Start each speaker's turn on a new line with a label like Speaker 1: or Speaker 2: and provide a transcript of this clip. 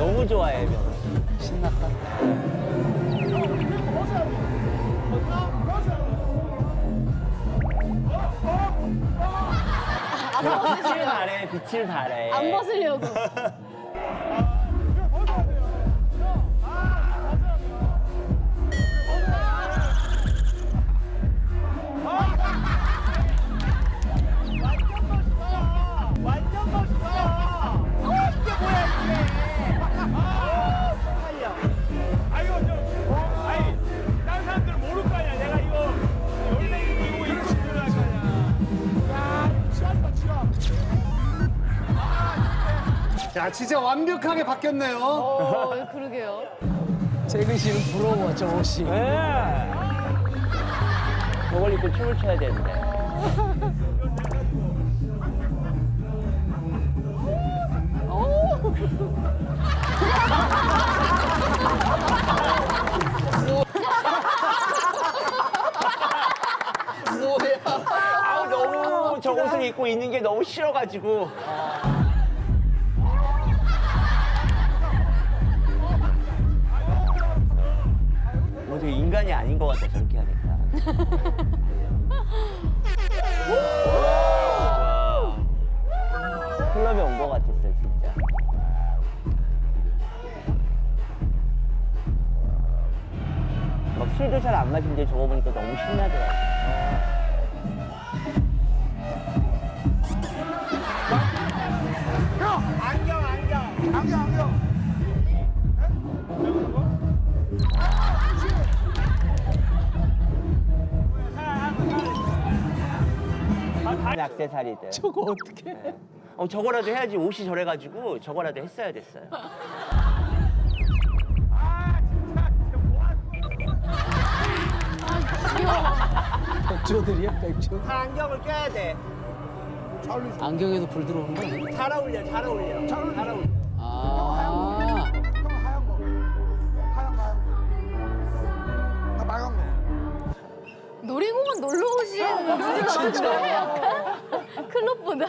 Speaker 1: 너무
Speaker 2: 좋아해 면 신났다 빛을 바래 빛을 바래 안 벗으려고 야,
Speaker 3: 진짜 완벽하게 바뀌었네요.
Speaker 4: 어, 그러게요.
Speaker 5: 재근 씨는 부러워 저 옷이.
Speaker 6: 네. 저걸 입고 춤을 춰야 되는데. 아우 너무 저 옷을 입고 있는 게 너무 싫어가지고. 인간이 아닌 것 같아 저렇게 하니까. 와. 클럽에 온 것 같았어요 진짜. 막 술도 잘 안 마시는데 저거 보니까 너무 신나더라고. 액세서리들.
Speaker 5: 저거 어떻게?
Speaker 6: 어 저거라도 해야지 옷이 저래가지고 저거라도 했어야 됐어요.
Speaker 5: 백조들이야 백조.
Speaker 1: 다 안경을 껴야 돼.
Speaker 5: 안경에도 불 들어오는 거 아니야?
Speaker 1: 잘 어울려 잘 어울려. 잘 어울려.
Speaker 5: 아.
Speaker 1: 형 하얀 거. 하얀 거 하얀 거. 나 빨간 거.
Speaker 4: 놀이공원 놀러 오신 분들 같은데 약간 클럽보다.